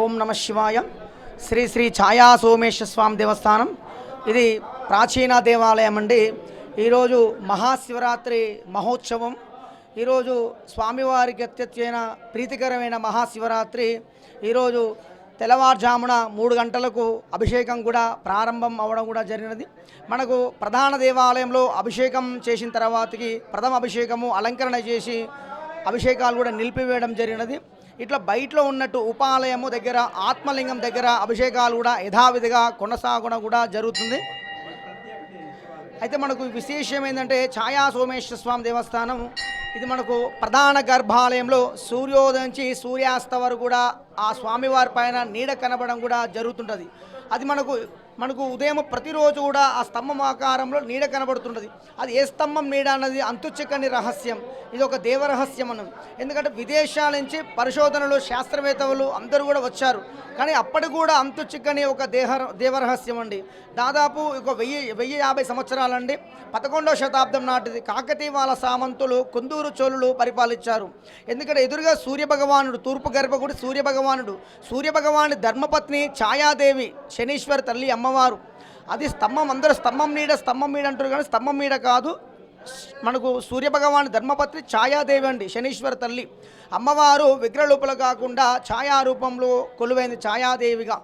ఓం నమ శివాయ. శ్రీ శ్రీ ఛాయా సోమేశ్వర స్వామి దేవస్థానం. ఇది ప్రాచీన దేవాలయం అండి. ఈరోజు మహాశివరాత్రి మహోత్సవం. ఈరోజు స్వామివారికి అత్యత్యైన ప్రీతికరమైన మహాశివరాత్రి. ఈరోజు తెల్లవారుజామున మూడు గంటలకు అభిషేకం కూడా ప్రారంభం అవ్వడం కూడా జరిగినది. మనకు ప్రధాన దేవాలయంలో అభిషేకం చేసిన తర్వాతకి ప్రథమ అభిషేకము అలంకరణ చేసి అభిషేకాలు కూడా నిలిపివేయడం జరిగినది. ఇట్లా బయటలో ఉన్నట్టు ఉపాలయము దగ్గర ఆత్మలింగం దగ్గర అభిషేకాలు కూడా యథావిధిగా కొనసాగడం కూడా జరుగుతుంది. అయితే మనకు విశేషం ఏంటంటే ఛాయా సోమేశ్వర స్వామి దేవస్థానం ఇది మనకు ప్రధాన గర్భాలయంలో సూర్యోదయం నుంచి సూర్యాస్త వరకు కూడా ఆ స్వామివారి పైన నీడ కనబడడం కూడా జరుగుతుంటుంది. అది మనకు మనకు ఉదయం ప్రతిరోజు కూడా ఆ స్తంభం ఆకారంలో నీడ కనబడుతుంటుంది. అది ఏ స్తంభం నీడ అన్నది అంతుచిక్కని రహస్యం. ఇది ఒక దేవరహస్యం అన్నది. ఎందుకంటే విదేశాల నుంచి పరిశోధనలు శాస్త్రవేత్తలు అందరూ కూడా వచ్చారు. కానీ అప్పటి కూడా అంతు చిక్కని ఒక దేహ దేవరహస్యం అండి. దాదాపు ఒక వెయ్యి వెయ్యి యాభై సంవత్సరాలండి. పదకొండవ శతాబ్దం నాటిది. కాకతీవాల సామంతులు కుందూరు చోళులు పరిపాలించారు. ఎందుకంటే ఎదురుగా సూర్యభగవానుడు తూర్పు గర్భగుడి సూర్యభగవానుడు. సూర్యభగవాని ధర్మపత్ని ఛాయాదేవి శనీశ్వరి తల్లి అమ్మవారు. అది స్తంభం అందరూ స్తంభం నీడ స్తంభం మీడ అంటారు కానీ స్తంభం మీడ కాదు. మనకు సూర్యభగవాన్ ధర్మపత్ని ఛాయాదేవి అండి శనీశ్వర తల్లి. అమ్మవారు విగ్రహలోపల కాకుండా ఛాయారూపంలో కొలువైంది ఛాయాదేవిగా.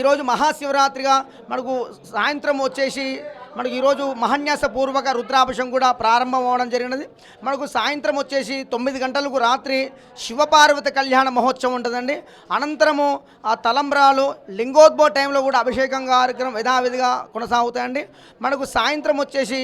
ఈరోజు మహాశివరాత్రిగా మనకు సాయంత్రం వచ్చేసి మనకు ఈరోజు మహన్యాసపూర్వక రుద్రాభిషం కూడా ప్రారంభం అవ్వడం జరిగినది. మనకు సాయంత్రం వచ్చేసి తొమ్మిది గంటలకు రాత్రి శివపార్వతి కళ్యాణ మహోత్సవం ఉంటుందండి. అనంతరము ఆ తలంబ్రాలు లింగోద్భవ టైంలో కూడా అభిషేకం కార్యక్రమం యథావిధిగా కొనసాగుతాయండి. మనకు సాయంత్రం వచ్చేసి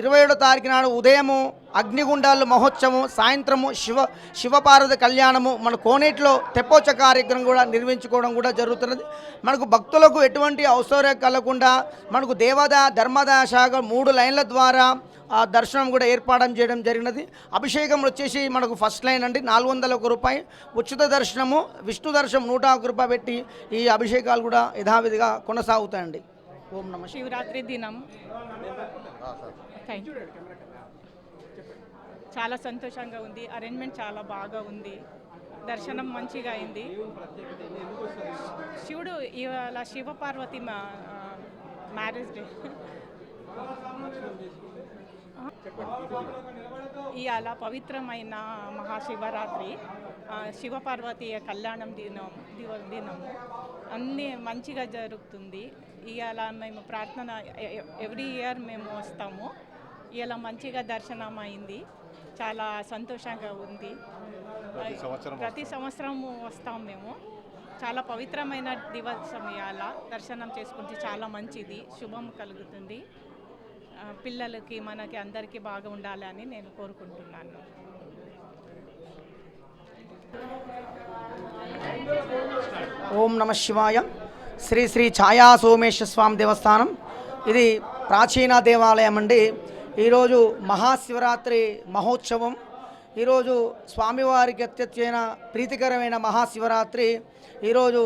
ఇరవై ఏడో తారీఖు నాడు ఉదయము అగ్నిగుండాలు మహోత్సవం సాయంత్రము శివ శివపార్వతి కళ్యాణము మన కోనేటిలో తెప్పోత్సవ కార్యక్రమం కూడా నిర్వహించుకోవడం కూడా జరుగుతున్నది. మనకు భక్తులకు ఎటువంటి అవసరం కలగకుండా మనకు దేవదా ధర్మదా శాఖ మూడు లైన్ల ద్వారా ఆ దర్శనం కూడా ఏర్పాటు చేయడం జరిగినది. అభిషేకం వచ్చేసి మనకు ఫస్ట్ లైన్ అండి నాలుగు వందల ఒక రూపాయి. ఉచిత దర్శనము విష్ణు దర్శనం నూట ఒక రూపాయి పెట్టి ఈ అభిషేకాలు కూడా యథావిధిగా కొనసాగుతాయండి. ఓం నమ. శివరాత్రి దినం. థ్యాంక్ యూ చాలా సంతోషంగా ఉంది. అరేంజ్మెంట్ చాలా బాగా ఉంది. దర్శనం మంచిగా అయింది. శివుడు ఇవాళ శివపార్వతి మా మ్యారేజ్ డే ఇవాళ పవిత్రమైన మహాశివరాత్రి శివపార్వతి కళ్యాణం దినం దివ- దినము. అన్నీ మంచిగా జరుగుతుంది. ఇవాళ మేము ప్రార్థన ఎవ్రీ ఇయర్ మేము వస్తాము. ఇలా మంచిగా దర్శనం అయింది చాలా సంతోషంగా ఉంది. ప్రతి సంవత్సరం వస్తాం. మేము. చాలా పవిత్రమైన దివసం ఇవాళ దర్శనం చేసుకుంటే చాలా మంచిది. శుభం కలుగుతుంది. పిల్లలకి మనకి అందరికీ బాగా ఉండాలని నేను కోరుకుంటున్నాను. ఓం నమ శివాయ. శ్రీ శ్రీ ఛాయా సోమేశ్వర స్వామి దేవస్థానం. ఇది ప్రాచీన దేవాలయం అండి. ఈరోజు మహాశివరాత్రి మహోత్సవం. ఈరోజు స్వామివారికి అత్యత్యైన ప్రీతికరమైన మహాశివరాత్రి. ఈరోజు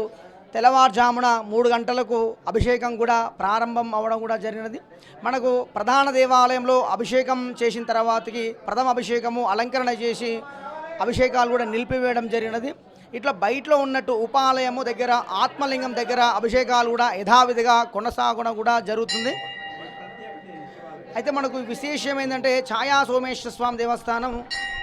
తెల్లవారుజామున మూడు గంటలకు అభిషేకం కూడా ప్రారంభం అవడం కూడా జరిగినది. మనకు ప్రధాన దేవాలయంలో అభిషేకం చేసిన తర్వాతకి ప్రథమ అభిషేకము అలంకరణ చేసి అభిషేకాలు కూడా నిలిపివేయడం జరిగినది. ఇట్లా బయటలో ఉన్నట్టు ఉపాలయము దగ్గర ఆత్మలింగం దగ్గర అభిషేకాలు కూడా యథావిధిగా కొనసాగడం కూడా జరుగుతుంది. అయితే మనకు విశేషం ఏంటంటే ఛాయా సోమేశ్వర స్వామి దేవస్థానం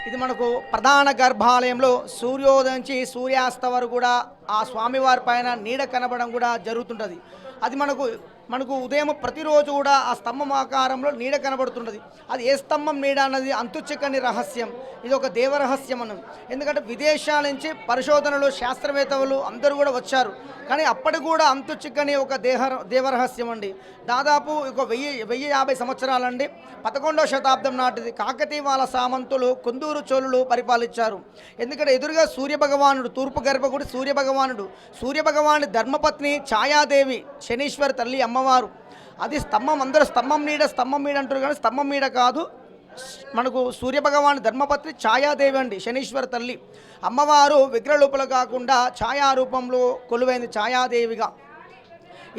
ఇది మనకు ప్రధాన గర్భాలయంలో సూర్యోదయం నుంచి సూర్యాస్త వరకు కూడా ఆ స్వామివారి పైన నీడ కనబడడం కూడా జరుగుతుంటుంది. అది మనకు మనకు ఉదయం ప్రతిరోజు కూడా ఆ స్తంభం ఆకారంలో నీడ కనబడుతున్నది. అది ఏ స్తంభం నీడ అన్నది అంతుచిక్కని రహస్యం. ఇది ఒక దేవరహస్యం మనం ఎందుకంటే విదేశాల నుంచి పరిశోధనలు శాస్త్రవేత్తలు అందరూ కూడా వచ్చారు. కానీ అప్పటి కూడా అంతు చిక్కని ఒక దేహ దేవరహస్యం అండి. దాదాపు ఒక వెయ్యి వెయ్యి యాభై సంవత్సరాలండి. పదకొండవ శతాబ్దం నాటిది కాకతీవాల సామంతులు కుందూరు చోళులు పరిపాలించారు. ఎందుకంటే ఎదురుగా సూర్యభగవానుడు తూర్పు గర్భగుడి సూర్యభగవానుడు. సూర్యభగవాని ధర్మపత్ని ఛాయాదేవి శనీశ్వరి తల్లి అమ్మ అమ్మవారు అది స్తంభం అందరూ స్తంభం నీడ స్తంభం నీడ అంటారు కానీ స్తంభం నీడ కాదు. మనకు సూర్యభగవాన్ ధర్మపత్రి ఛాయాదేవి అండి శనీశ్వర తల్లి. అమ్మవారు విగ్రహలోపల కాకుండా ఛాయా రూపంలో కొలువైంది ఛాయాదేవిగా.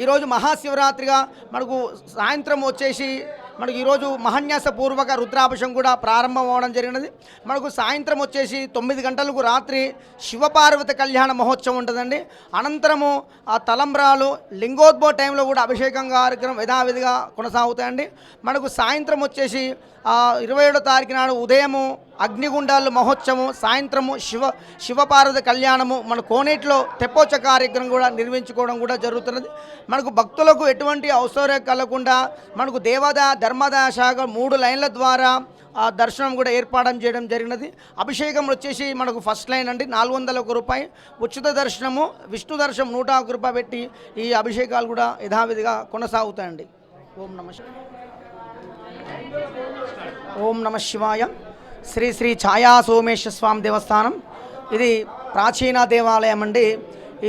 ఈరోజు మహాశివరాత్రిగా మనకు సాయంత్రం వచ్చేసి మనకు ఈరోజు మహాన్యాసపూర్వక పూర్వక కూడా ప్రారంభం అవడం జరిగినది. మనకు సాయంత్రం వచ్చేసి తొమ్మిది గంటలకు రాత్రి శివపార్వతి కళ్యాణ మహోత్సవం ఉంటుందండి. అనంతరము ఆ తలంబ్రాలు లింగోద్భవ టైంలో కూడా అభిషేకం కార్యక్రమం యథావిధిగా కొనసాగుతాయండి. మనకు సాయంత్రం వచ్చేసి ఇరవై ఏడో తారీఖు నాడు ఉదయము అగ్నిగుండాలు మహోత్సవం సాయంత్రము శివ శివపార్వతి కళ్యాణము మన కోనేటిలో తెప్పోత్సవ కార్యక్రమం కూడా నిర్వహించుకోవడం కూడా జరుగుతున్నది. మనకు భక్తులకు ఎటువంటి అవసరం కలగకుండా మనకు దేవాదాయ ధర్మదాయశాఖ మూడు లైన్ల ద్వారా ఆ దర్శనం కూడా ఏర్పాటు చేయడం జరిగినది. అభిషేకం వచ్చేసి మనకు ఫస్ట్ లైన్ అండి. నాలుగు వందల ఒక రూపాయి. ఉచిత దర్శనము విష్ణు దర్శనం నూట ఒక రూపాయి పెట్టి ఈ అభిషేకాలు కూడా యథావిధిగా కొనసాగుతాయండి. ఓం నమ ఓం నమ శివాయ. శ్రీ శ్రీ ఛాయా సోమేశ్వర స్వామి దేవస్థానం. ఇది ప్రాచీన దేవాలయం అండి.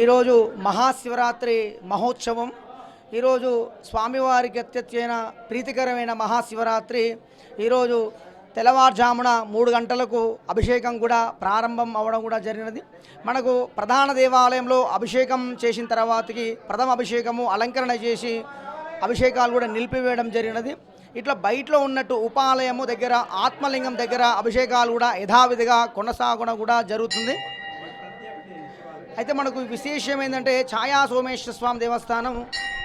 ఈరోజు మహాశివరాత్రి మహోత్సవం. ఈరోజు స్వామివారికి అత్యత్యైన ప్రీతికరమైన మహాశివరాత్రి. ఈరోజు తెల్లవారుజామున మూడు గంటలకు అభిషేకం కూడా ప్రారంభం అవ్వడం కూడా జరిగినది. మనకు ప్రధాన దేవాలయంలో అభిషేకం చేసిన తర్వాతకి ప్రథమ అభిషేకము అలంకరణ చేసి అభిషేకాలు కూడా నిలిపివేయడం జరిగినది. ఇట్లా బయటలో ఉన్నట్టు ఉపాలయము దగ్గర ఆత్మలింగం దగ్గర అభిషేకాలు కూడా యథావిధిగా కొనసాగడం కూడా జరుగుతుంది. అయితే మనకు విశేషం ఏంటంటే ఛాయా సోమేశ్వర స్వామి దేవస్థానం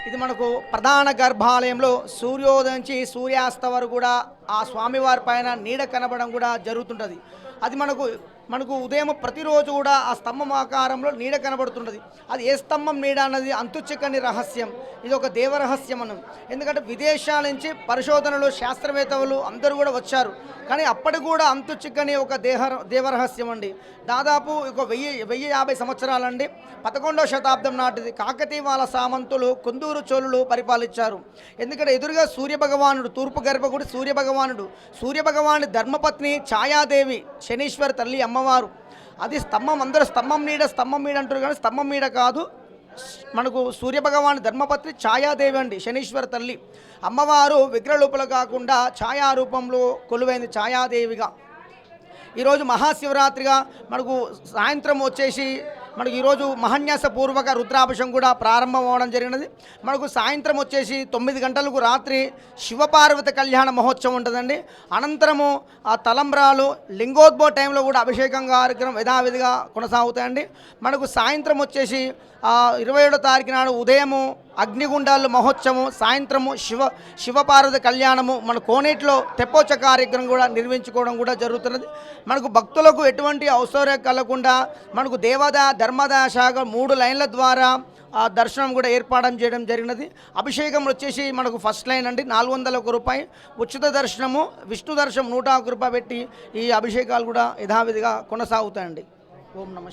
ఇది మనకు ప్రధాన గర్భాలయంలో సూర్యోదయం నుంచి సూర్యాస్త వరకు కూడా ఆ స్వామివారి పైన నీడ కనబడడం కూడా జరుగుతుంటుంది. అది మనకు మనకు ఉదయం ప్రతిరోజు కూడా ఆ స్తంభం ఆకారంలో నీడ కనబడుతుంటుంది. అది ఏ స్తంభం నీడ అన్నది అంతుచిక్కని రహస్యం. ఇది ఒక దేవరహస్యం అన్నది. ఎందుకంటే విదేశాల నుంచి పరిశోధనలు శాస్త్రవేత్తలు అందరూ కూడా వచ్చారు. కానీ అప్పటికి కూడా అంతు చిక్కని ఒక దేహ దేవరహస్యం అండి. దాదాపు ఒక వెయ్యి వెయ్యి యాభై సంవత్సరాలండి. పదకొండవ శతాబ్దం నాటిది. కాకతీవాల సామంతులు కుందూరు చోళులు పరిపాలించారు. ఎందుకంటే ఎదురుగా సూర్యభగవానుడు తూర్పు గర్భగుడి భగవానుడు సూర్యభగవాని ధర్మపత్ని ఛాయాదేవి శనీశ్వర తల్లి అమ్మవారు. అది స్తంభం అందరూ స్తంభం నీడ స్తంభం మీడ అంటారు కానీ స్తంభం మీడ కాదు. మనకు సూర్యభగవాన్ ధర్మపత్ని ఛాయాదేవి అండి శనీశ్వర తల్లి. అమ్మవారు విగ్రహరూపలు కాకుండా ఛాయా రూపంలో కొలువైంది ఛాయాదేవిగా. ఈరోజు మహాశివరాత్రిగా మనకు సాయంత్రం వచ్చేసి మనకు ఈరోజు మహన్యాస పూర్వక కూడా ప్రారంభం అవడం జరిగినది. మనకు సాయంత్రం వచ్చేసి తొమ్మిది గంటలకు రాత్రి శివపార్వతి కళ్యాణ మహోత్సవం ఉంటుందండి. అనంతరము ఆ తలంబ్రాలు లింగోద్భవ టైంలో కూడా అభిషేకం కార్యక్రమం యథావిధిగా కొనసాగుతాయండి. మనకు సాయంత్రం వచ్చేసి ఇరవై ఏడో తారీఖు నాడు ఉదయము అగ్నిగుండాలు మహోత్సవం సాయంత్రము శివ శివపార్వత కళ్యాణము మన కోనేటిలో తెప్పోత్సవ కార్యక్రమం కూడా నిర్వహించుకోవడం కూడా జరుగుతున్నది. మనకు భక్తులకు ఎటువంటి అవసరం కలగకుండా మనకు దేవాదాయ ధర్మాదాయ శాఖ మూడు లైన్ల ద్వారా ఆ దర్శనం కూడా ఏర్పాటు చేయడం జరిగినది. అభిషేకం వచ్చేసి మనకు ఫస్ట్ లైన్ అండి నాలుగు వందల ఒక రూపాయి. ఉచిత దర్శనము విష్ణు దర్శనం నూట ఒక రూపాయి పెట్టి ఈ అభిషేకాలు కూడా యథావిధిగా కొనసాగుతాయండి. ఓం నమ